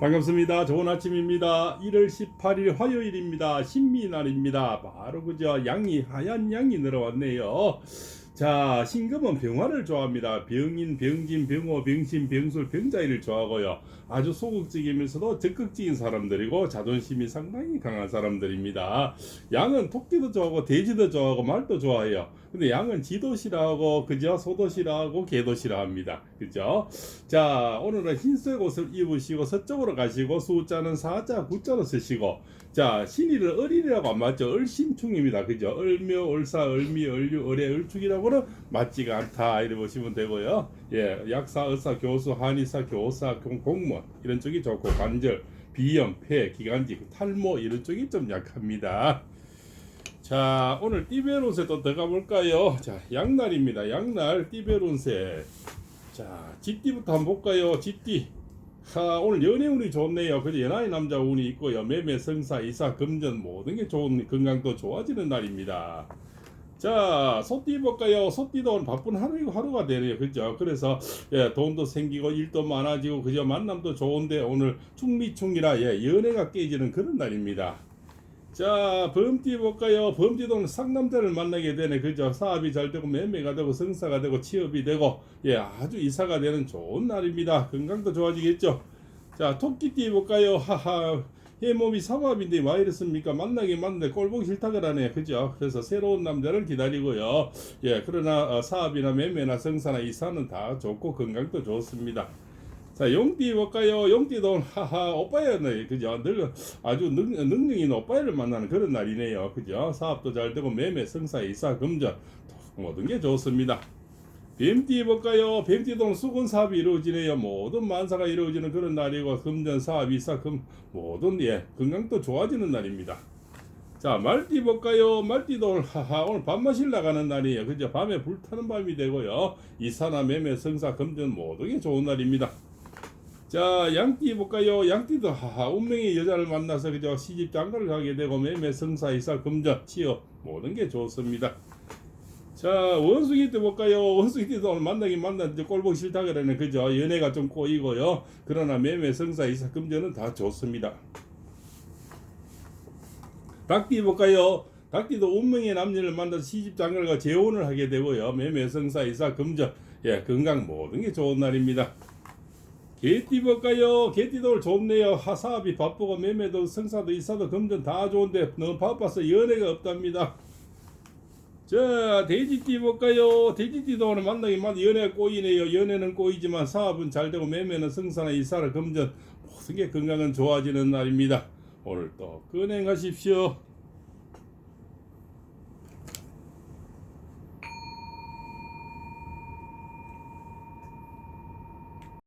반갑습니다. 좋은 아침입니다. 1월 18일 화요일입니다. 신미날입니다. 바로 그저 양이 하얀 양이 늘어왔네요. 자, 신금은 병화를 좋아합니다. 병인, 병진, 병호, 병신, 병술, 병자인을 좋아하고요. 아주 소극적이면서도 적극적인 사람들이고 자존심이 상당히 강한 사람들입니다. 양은 토끼도 좋아하고 돼지도 좋아하고 말도 좋아해요. 근데 양은 지도 싫어하고 그죠? 소도 싫어하고 개도 싫어합니다. 그죠? 자, 오늘은 흰색 옷을 입으시고 서쪽으로 가시고 숫자는 4자, 9자로 쓰시고 자, 신의를 을이라고 안 맞죠? 을신충입니다. 그죠? 을묘, 을사, 을미, 을류, 을의, 을축이라고 는 맞지가 않다. 이래 보시면 되고요. 예, 약사, 의사, 교수, 한의사, 교사, 공- 공무원 이런 쪽이 좋고 관절, 비염, 폐, 기관지, 탈모 이런 쪽이 좀 약합니다. 자, 오늘 띠베론세 또 들어가 볼까요? 자, 양날입니다. 양날 띠베론세. 자, 쥐띠부터 한번 볼까요? 쥐띠. 하, 오늘 연애 운이 좋네요. 그죠? 연하의 남자 운이 있고요. 매매, 성사, 이사, 금전 모든 게 좋은 건강도 좋아지는 날입니다. 자, 소띠 볼까요? 소띠도 바쁜 하루 하루가 되네요. 그죠? 그래서 예, 돈도 생기고 일도 많아지고 그죠? 만남도 좋은데 오늘 충미충이라 예, 연애가 깨지는 그런 날입니다. 자, 범띠 볼까요? 범띠도 상남자를 만나게 되네. 그죠? 사업이 잘 되고 매매가 되고 성사가 되고 취업이 되고 예, 아주 이사가 되는 좋은 날입니다. 건강도 좋아지겠죠? 자, 토끼띠 볼까요? 하하. 해 몸이 삼합인데 와 이랬습니까? 만나긴 만나는데 꼴보기 싫다 그러네. 그죠? 그래서 새로운 남자를 기다리고요. 예, 그러나 어, 사업이나 매매나 성사나 이사는 다 좋고 건강도 좋습니다. 자, 용띠 볼까요? 용띠도 하하 오빠였네. 그죠? 늘 아주 능, 능력 있는 오빠를 만나는 그런 날이네요. 그죠? 사업도 잘 되고 매매, 성사, 이사, 금전 모든 게 좋습니다. 뱀띠 볼까요? 뱀띠도 수건 사업이 이루어지네요. 모든 만사가 이루어지는 그런 날이고 금전 사업, 이사, 금 모든 예 건강도 좋아지는 날입니다. 자 말띠 볼까요? 말띠도 하하 오늘 밥 마실 나가는 날이에요. 그죠? 밤에 불타는 밤이 되고요. 이사나 매매, 성사, 금전 모든 게 좋은 날입니다. 자 양띠 볼까요? 양띠도 하하 운명의 여자를 만나서 그죠 시집 장가를 가게 되고 매매 성사 이사 금전 취업 모든 게 좋습니다. 자 원숭이 때 볼까요? 원숭이 때도 오늘 만나긴 만났는데 꼴보기 싫다 그러네 그죠 연애가 좀 꼬이고요. 그러나 매매 성사 이사 금전은 다 좋습니다. 닭띠 볼까요? 닭띠도 운명의 남녀를 만나서 시집 장가가 재혼을 하게 되고요. 매매 성사 이사 금전 예 건강 모든 게 좋은 날입니다. 개띠 볼까요? 개띠도 좋네요. 하사업이 바쁘고 매매도 성사도 이사도 금전 다 좋은데 너무 바빠서 연애가 없답니다. 자 돼지띠 볼까요? 돼지띠도 오늘 만나긴 만 연애가 꼬이네요. 연애는 꼬이지만 사업은 잘 되고 매매는 성사나 이사나 금전 모든 게 건강은 좋아지는 날입니다. 오늘 또 건행하십시오.